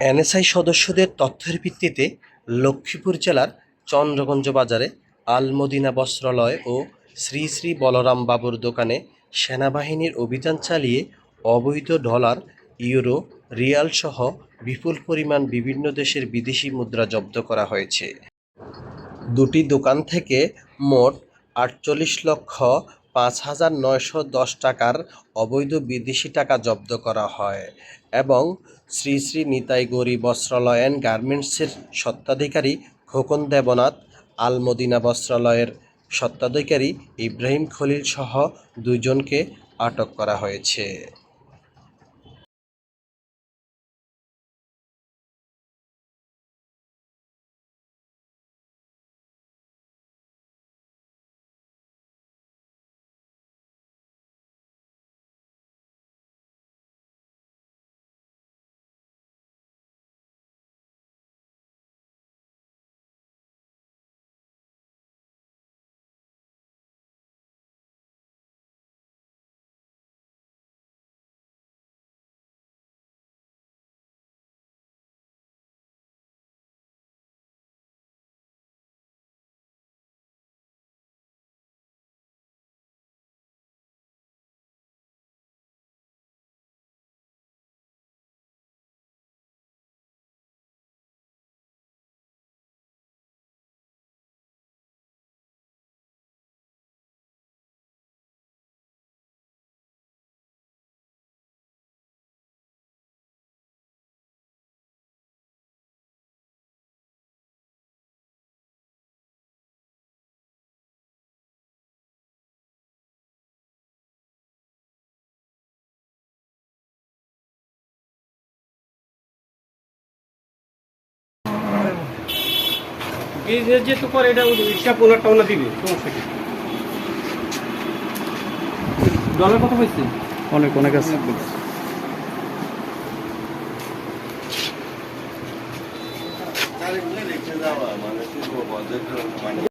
NSI সদস্যদের তথ্যের ভিত্তিতে লক্ষ্মীপুর জেলার চন্দ্রগঞ্জ বাজারে আল মদিনা বস্ত্রালয় ও শ্রী শ্রী বলরাম বাবুর দোকানে সেনাবাহিনীর অভিযান চালিয়ে অবৈধ ডলার, ইউরো, রিয়াল সহ বিপুল পরিমাণ বিভিন্ন দেশের বিদেশি মুদ্রা জব্দ করা হয়েছে। দুটি দোকান থেকে মোট আটচল্লিশ লক্ষ পাঁচ হাজার নয়শো দশ টাকার অবৈধ বিদেশি টাকা জব্দ করা হয় এবং শ্রী শ্রী নিতাই গৌরী বস্ত্রালয় অ্যান্ড গার্মেন্টসের স্বত্বাধিকারী খোকন দেবনাথ, আলমদিনা বস্ত্রালয়ের স্বত্বাধিকারী ইব্রাহিম খলিল সহ দুজনকে আটক করা হয়েছে। যে যে- যেহেতু করে এটা হিসাব ওনারটা ওনা দিবে সমস্যা কি? ডলার কত হয়েছে অনেক অনেক আছে। মানে